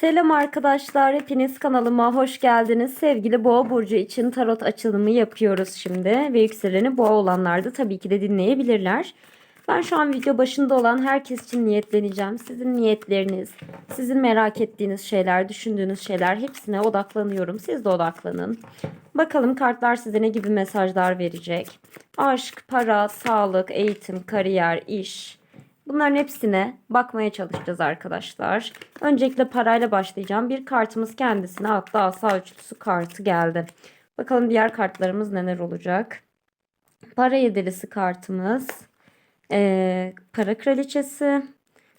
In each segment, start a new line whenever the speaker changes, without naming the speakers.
Selam arkadaşlar, hepiniz kanalıma hoş geldiniz. Sevgili Boğa burcu için tarot açılımı yapıyoruz şimdi ve yükseleni Boğa olanlar da tabii ki de dinleyebilirler. Ben şu an video başında olan herkes için niyetleneceğim. Sizin niyetleriniz, sizin merak ettiğiniz şeyler, düşündüğünüz şeyler hepsine odaklanıyorum. Siz de odaklanın. Bakalım kartlar size ne gibi mesajlar verecek. Aşk, para, sağlık, eğitim, kariyer, iş, Bunların hepsine bakmaya çalışacağız arkadaşlar. Öncelikle parayla başlayacağım. Bir kartımız kendisine hatta asa üçlüsü kartı geldi. Bakalım diğer kartlarımız neler olacak. Para yedilisi kartımız. Ee, para kraliçesi.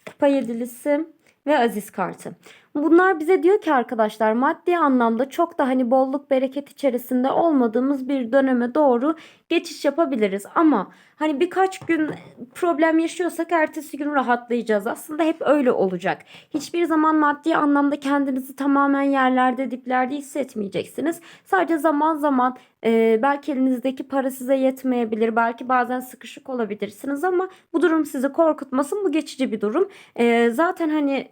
Kupa yedilisi ve aziz kartı. Bunlar bize diyor ki arkadaşlar maddi anlamda çok da hani bolluk bereket içerisinde olmadığımız bir döneme doğru geçiş yapabiliriz. Ama hani birkaç gün problem yaşıyorsak ertesi gün rahatlayacağız. Aslında hep öyle olacak. Hiçbir zaman maddi anlamda kendinizi tamamen yerlerde diplerde hissetmeyeceksiniz. Sadece zaman zaman e, belki elinizdeki para size yetmeyebilir. Belki bazen sıkışık olabilirsiniz ama bu durum sizi korkutmasın. Bu geçici bir durum. E, zaten hani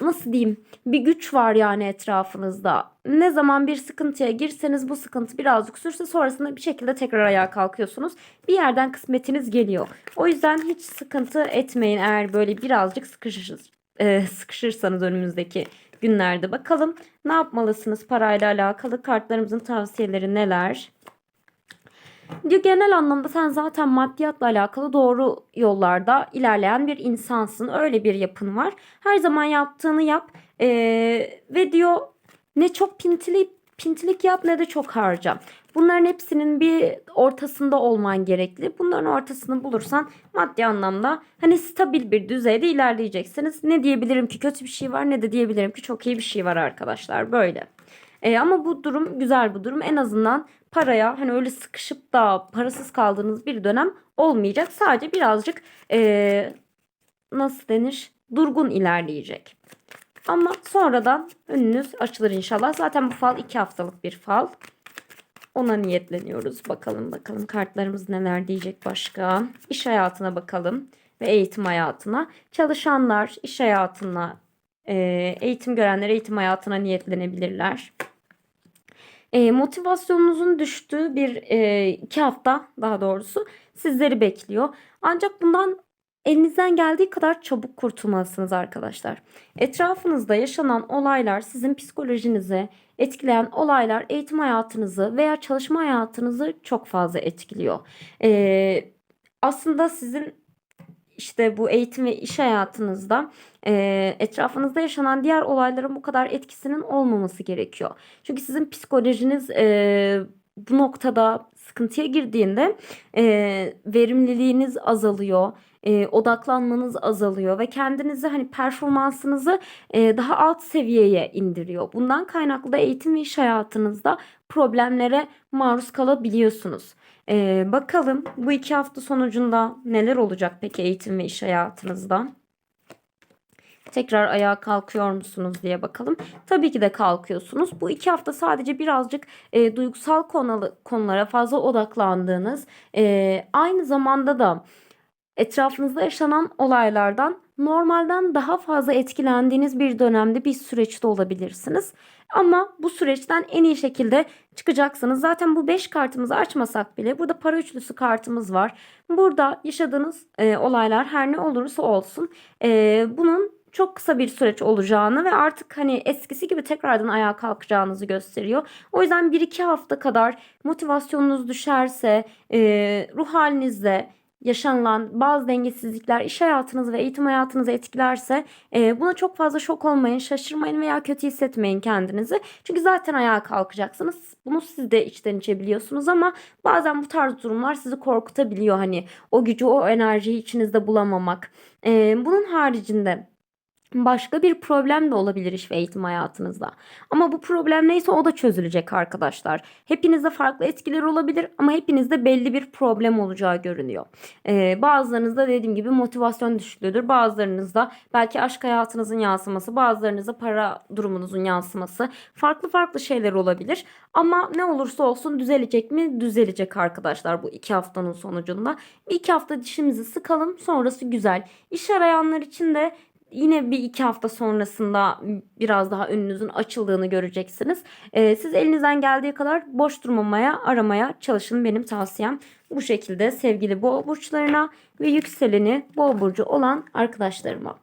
nasıl diyeyim bir güç var yani etrafınızda. Ne zaman bir sıkıntıya girseniz bu sıkıntı birazcık sürse sonrasında bir şekilde tekrar ayağa kalkıyorsunuz. Bir yerden kısmetiniz geliyor. O yüzden hiç sıkıntı etmeyin eğer böyle birazcık sıkışır, e, sıkışırsanız önümüzdeki günlerde. Bakalım ne yapmalısınız parayla alakalı kartlarımızın tavsiyeleri neler? Genel anlamda sen zaten maddiyatla alakalı doğru yollarda ilerleyen bir insansın. Öyle bir yapın var. Her zaman yaptığını yap. Ee, ve diyor ne çok pintili pintilik yap ne de çok harca. Bunların hepsinin bir ortasında olman gerekli. Bunların ortasını bulursan maddi anlamda hani stabil bir düzeyde ilerleyeceksiniz. Ne diyebilirim ki kötü bir şey var ne de diyebilirim ki çok iyi bir şey var arkadaşlar böyle. E, ama bu durum güzel bu durum. En azından paraya hani öyle sıkışıp da parasız kaldığınız bir dönem olmayacak. Sadece birazcık e, nasıl denir durgun ilerleyecek. Ama sonradan önünüz açılır inşallah. Zaten bu fal 2 haftalık bir fal. Ona niyetleniyoruz. Bakalım bakalım kartlarımız neler diyecek başka. İş hayatına bakalım ve eğitim hayatına. Çalışanlar iş hayatına, e, eğitim görenler eğitim hayatına niyetlenebilirler. E, motivasyonunuzun düştüğü bir e, iki hafta daha doğrusu sizleri bekliyor. Ancak bundan elinizden geldiği kadar çabuk kurtulmalısınız arkadaşlar. Etrafınızda yaşanan olaylar sizin psikolojinizi etkileyen olaylar eğitim hayatınızı veya çalışma hayatınızı çok fazla etkiliyor. Ee, aslında sizin işte bu eğitim ve iş hayatınızda e, etrafınızda yaşanan diğer olayların bu kadar etkisinin olmaması gerekiyor. Çünkü sizin psikolojiniz e, bu noktada sıkıntıya girdiğinde e, verimliliğiniz azalıyor. E, odaklanmanız azalıyor ve kendinizi hani performansınızı e, daha alt seviyeye indiriyor. Bundan kaynaklı da eğitim ve iş hayatınızda problemlere maruz kalabiliyorsunuz. Ee, bakalım bu iki hafta sonucunda neler olacak peki eğitim ve iş hayatınızda? Tekrar ayağa kalkıyor musunuz diye bakalım. Tabii ki de kalkıyorsunuz. Bu iki hafta sadece birazcık e, duygusal konulı, konulara fazla odaklandığınız, e, aynı zamanda da etrafınızda yaşanan olaylardan normalden daha fazla etkilendiğiniz bir dönemde bir süreçte olabilirsiniz. Ama bu süreçten en iyi şekilde çıkacaksınız. Zaten bu 5 kartımızı açmasak bile burada para üçlüsü kartımız var. Burada yaşadığınız e, olaylar her ne olursa olsun e, bunun çok kısa bir süreç olacağını ve artık hani eskisi gibi tekrardan ayağa kalkacağınızı gösteriyor. O yüzden 1-2 hafta kadar motivasyonunuz düşerse, e, ruh halinizde yaşanılan bazı dengesizlikler iş hayatınız ve eğitim hayatınızı etkilerse e, buna çok fazla şok olmayın, şaşırmayın veya kötü hissetmeyin kendinizi. Çünkü zaten ayağa kalkacaksınız. Bunu siz de içten içe biliyorsunuz ama bazen bu tarz durumlar sizi korkutabiliyor. Hani o gücü, o enerjiyi içinizde bulamamak. E, bunun haricinde Başka bir problem de olabilir iş ve eğitim hayatınızda. Ama bu problem neyse o da çözülecek arkadaşlar. Hepinizde farklı etkiler olabilir ama hepinizde belli bir problem olacağı görünüyor. Ee, bazılarınızda dediğim gibi motivasyon düşüklüğüdür. Bazılarınızda belki aşk hayatınızın yansıması, bazılarınızda para durumunuzun yansıması. Farklı farklı şeyler olabilir. Ama ne olursa olsun düzelecek mi? Düzelecek arkadaşlar bu iki haftanın sonucunda. Bir iki hafta dişimizi sıkalım sonrası güzel. İş arayanlar için de yine bir iki hafta sonrasında biraz daha önünüzün açıldığını göreceksiniz. Ee, siz elinizden geldiği kadar boş durmamaya, aramaya çalışın benim tavsiyem. Bu şekilde sevgili boğa burçlarına ve yükseleni boğa burcu olan arkadaşlarıma.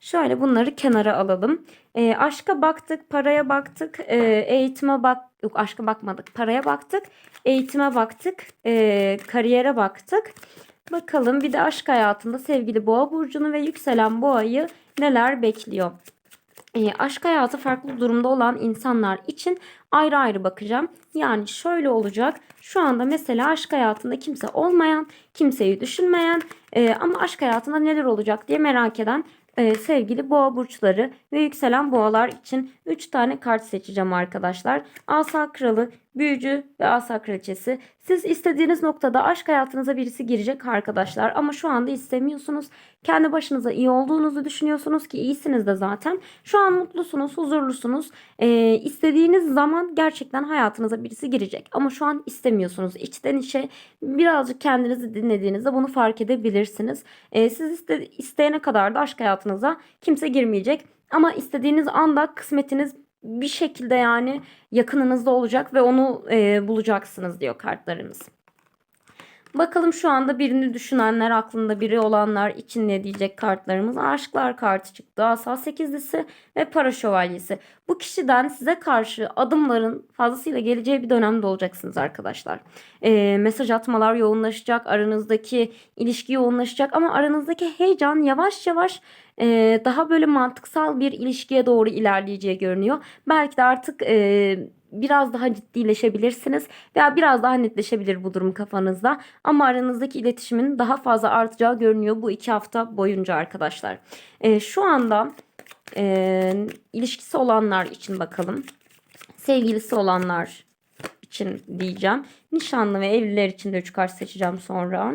Şöyle bunları kenara alalım. E, aşka baktık, paraya baktık, e, eğitime bak, yok aşka bakmadık, paraya baktık, eğitime baktık, e, kariyere baktık. Bakalım bir de aşk hayatında sevgili boğa burcunu ve yükselen boğayı neler bekliyor? E, aşk hayatı farklı durumda olan insanlar için ayrı ayrı bakacağım. Yani şöyle olacak. Şu anda mesela aşk hayatında kimse olmayan, kimseyi düşünmeyen e, ama aşk hayatında neler olacak diye merak eden e, sevgili boğa burçları ve yükselen boğalar için 3 tane kart seçeceğim arkadaşlar. Asa kralı, büyücü ve asa kraliçesi. Siz istediğiniz noktada aşk hayatınıza birisi girecek arkadaşlar ama şu anda istemiyorsunuz. Kendi başınıza iyi olduğunuzu düşünüyorsunuz ki iyisiniz de zaten. Şu an mutlusunuz, huzurlusunuz. E, istediğiniz zaman gerçekten hayatınıza birisi girecek ama şu an istemiyorsunuz. İçten içe birazcık kendinizi dinlediğinizde bunu fark edebilirsiniz. E, siz iste, isteyene kadar da aşk hayatınıza kimse girmeyecek. Ama istediğiniz anda kısmetiniz bir şekilde yani yakınınızda olacak ve onu e, bulacaksınız diyor kartlarımız. Bakalım şu anda birini düşünenler, aklında biri olanlar için ne diyecek kartlarımız? Aşklar kartı çıktı. Asa sekizlisi ve para şövalyesi. Bu kişiden size karşı adımların fazlasıyla geleceği bir dönemde olacaksınız arkadaşlar. E, mesaj atmalar yoğunlaşacak. Aranızdaki ilişki yoğunlaşacak. Ama aranızdaki heyecan yavaş yavaş e, daha böyle mantıksal bir ilişkiye doğru ilerleyeceği görünüyor. Belki de artık... E, biraz daha ciddileşebilirsiniz veya biraz daha netleşebilir bu durum kafanızda. Ama aranızdaki iletişimin daha fazla artacağı görünüyor bu iki hafta boyunca arkadaşlar. E, şu anda e, ilişkisi olanlar için bakalım. Sevgilisi olanlar için diyeceğim. Nişanlı ve evliler için de 3 kart seçeceğim sonra.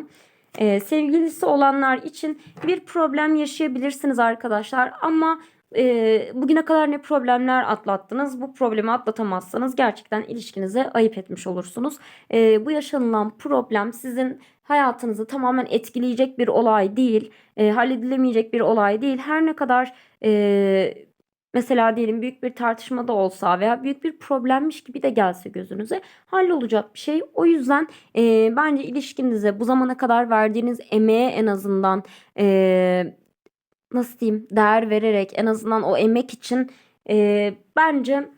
Ee, sevgilisi olanlar için bir problem yaşayabilirsiniz arkadaşlar ama e, bugüne kadar ne problemler atlattınız? Bu problemi atlatamazsanız gerçekten ilişkinize ayıp etmiş olursunuz. E, bu yaşanılan problem sizin hayatınızı tamamen etkileyecek bir olay değil. E, halledilemeyecek bir olay değil. Her ne kadar e, mesela diyelim büyük bir tartışma da olsa veya büyük bir problemmiş gibi de gelse gözünüze hallolacak bir şey. O yüzden e, bence ilişkinize bu zamana kadar verdiğiniz emeğe en azından e, nasıl diyeyim değer vererek en azından o emek için e, bence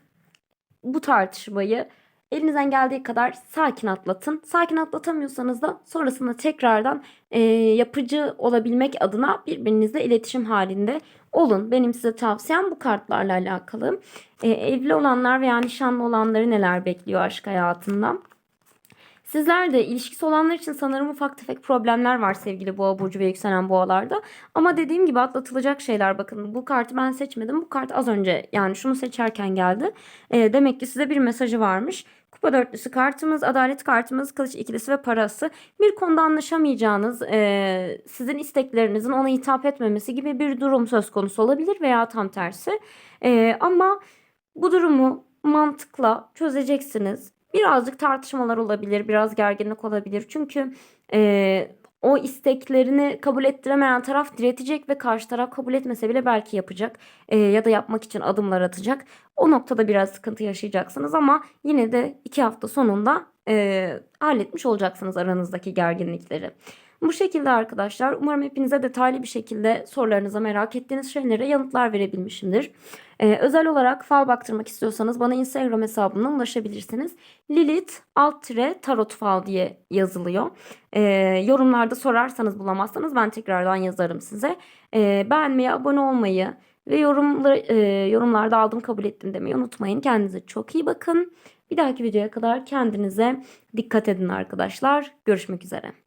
bu tartışmayı elinizden geldiği kadar sakin atlatın. Sakin atlatamıyorsanız da sonrasında tekrardan e, yapıcı olabilmek adına birbirinizle iletişim halinde olun. Benim size tavsiyem bu kartlarla alakalı. E, evli olanlar veya nişanlı olanları neler bekliyor aşk hayatından? Sizler de ilişkisi olanlar için sanırım ufak tefek problemler var sevgili boğa burcu ve yükselen boğalarda. Ama dediğim gibi atlatılacak şeyler bakın. Bu kartı ben seçmedim. Bu kart az önce yani şunu seçerken geldi. E, demek ki size bir mesajı varmış. Kupa dörtlüsü kartımız, adalet kartımız, kılıç ikilisi ve parası. Bir konuda anlaşamayacağınız, e, sizin isteklerinizin ona hitap etmemesi gibi bir durum söz konusu olabilir veya tam tersi. E, ama bu durumu mantıkla çözeceksiniz. Birazcık tartışmalar olabilir, biraz gerginlik olabilir. Çünkü e, o isteklerini kabul ettiremeyen taraf diretecek ve karşı taraf kabul etmese bile belki yapacak e, ya da yapmak için adımlar atacak. O noktada biraz sıkıntı yaşayacaksınız ama yine de iki hafta sonunda e, halletmiş olacaksınız aranızdaki gerginlikleri. Bu şekilde arkadaşlar umarım hepinize detaylı bir şekilde sorularınıza merak ettiğiniz şeylere yanıtlar verebilmişimdir. Ee, özel olarak fal baktırmak istiyorsanız bana Instagram hesabımdan ulaşabilirsiniz. Lilith alt tire tarot fal diye yazılıyor. Ee, yorumlarda sorarsanız bulamazsanız ben tekrardan yazarım size. Ee, beğenmeyi, abone olmayı ve yorumları, e, yorumlarda aldım kabul ettim demeyi unutmayın. Kendinize çok iyi bakın. Bir dahaki videoya kadar kendinize dikkat edin arkadaşlar. Görüşmek üzere.